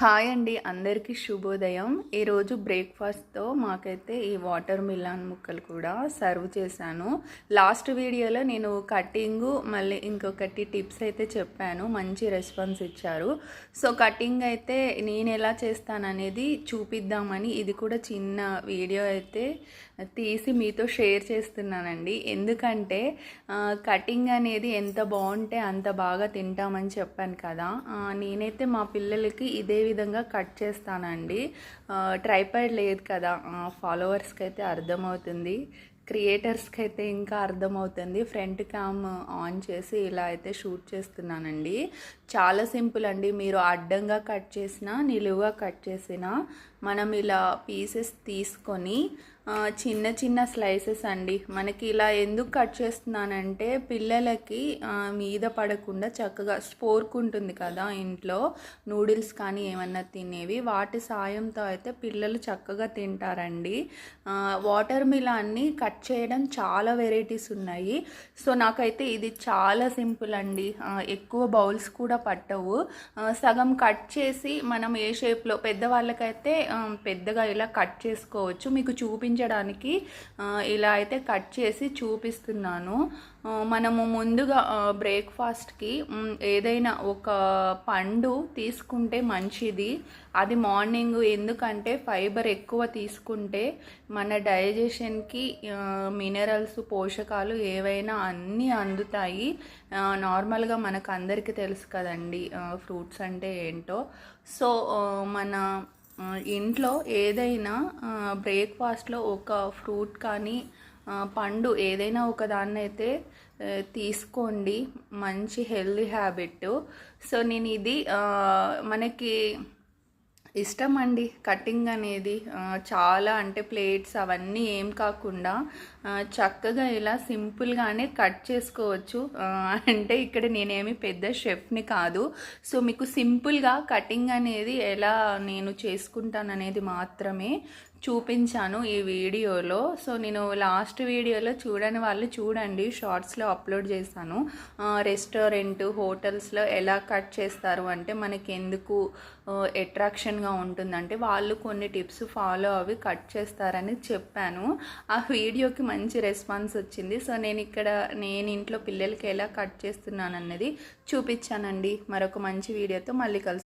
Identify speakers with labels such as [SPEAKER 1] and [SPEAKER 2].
[SPEAKER 1] Hi అండి అందరికీ శుభోదయం. ఈరోజు బ్రేక్ఫాస్ట్తో మాకైతే ఈ వాటర్ మిలాన్ ముక్కలు కూడా సర్వ్ చేశాను. లాస్ట్ వీడియోలో నేను కటింగ్ మళ్ళీ ఇంకొకటి టిప్స్ అయితే చెప్పాను. మంచి రెస్పాన్స్ ఇచ్చారు. సో కటింగ్ అయితే నేను ఎలా చేస్తాననేది చూపిద్దామని ఇది కూడా చిన్న వీడియో అయితే తీసి మీతో షేర్ చేస్తున్నానండి. ఎందుకంటే కటింగ్ అనేది ఎంత బాగుంటే అంత బాగా తింటామని చెప్పాను కదా. నేనైతే మా పిల్లలకి ఇదే విధంగా కట్ చేస్తానండి. ట్రైపాడ్ లేదు కదా ఫాలోవర్స్కి అయితే అర్థమవుతుంది. క్రియేటర్స్కి అయితే ఇంకా అర్థమవుతుంది. ఫ్రంట్ క్యామ్ ఆన్ చేసి ఇలా అయితే షూట్ చేస్తున్నానండి. చాలా సింపుల్ అండి. మీరు అడ్డంగా కట్ చేసినా నిలువుగా కట్ చేసినా మనం ఇలా పీసెస్ తీసుకొని చిన్న చిన్న స్లైసెస్ అండి. మనకి ఇలా ఎందుకు కట్ చేస్తున్నానంటే పిల్లలకి మీద పడకుండా చక్కగా స్పోర్క్ ఉంటుంది కదా ఇంట్లో. నూడిల్స్ కానీ ఏమన్నా తినేవి. వాటి సాయంతో అయితే పిల్లలు చక్కగా తింటారండి. వాటర్ మిలాన్ని కట్ చేయడం చాలా వెరైటీస్ ఉన్నాయి. సో నాకైతే ఇది చాలా సింపుల్ అండి. ఎక్కువ బౌల్స్ కూడా పట్టవు. సగం కట్ చేసి మనం ఏ షేప్లో పెద్దవాళ్ళకైతే పెద్దగా ఇలా కట్ చేసుకోవచ్చు. మీకు చూపించడానికి ఇలా అయితే కట్ చేసి చూపిస్తున్నాను. మనము ముందుగా బ్రేక్ఫాస్ట్కి ఏదైనా ఒక పండు తీసుకుంటే మంచిది. అది మార్నింగ్ ఎందుకంటే ఫైబర్ ఎక్కువ తీసుకుంటే మన డైజెషన్కి మినరల్స్ పోషకాలు ఏవైనా అన్నీ అందుతాయి. నార్మల్గా మనకు అందరికీ తెలుసు కదండి ఫ్రూట్స్ అంటే ఏంటో. సో మన ఇంట్లో ఏదైనా బ్రేక్ఫాస్ట్లో ఒక ఫ్రూట్ కానీ పండు ఏదైనా ఒక దాన్ని అయితే తీసుకోండి. మంచి హెల్దీ హ్యాబిట్ సో నేను ఇది మనకి ఇష్టం అండి కటింగ్ అనేది చాలా అంటే ప్లేట్స్ అవన్నీ ఏం కాకుండా చక్కగా ఇలా సింపుల్గానే కట్ చేసుకోవచ్చు. అంటే ఇక్కడ నేనేమి పెద్ద షెఫ్ని కాదు. సో మీకు సింపుల్గా కటింగ్ అనేది ఎలా నేను చేసుకుంటాననేది మాత్రమే చూపించాను ఈ వీడియోలో. సో నేను లాస్ట్ వీడియోలో చూడని వాళ్ళు చూడండి. షార్ట్స్లో అప్లోడ్ చేశాను. రెస్టారెంట్ హోటల్స్లో ఎలా కట్ చేస్తారు అంటే మనకి ఎందుకు అట్రాక్షన్గా ఉంటుందంటే వాళ్ళు కొన్ని టిప్స్ ఫాలో అవి కట్ చేస్తారని చెప్పాను. ఆ వీడియోకి మంచి రెస్పాన్స్ వచ్చింది. సో నేను ఇక్కడ నేను ఇంట్లో పిల్లలకి ఎలా కట్ చేస్తున్నాను అన్నది చూపించానండి. మరొక మంచి వీడియోతో మళ్ళీ కలుసు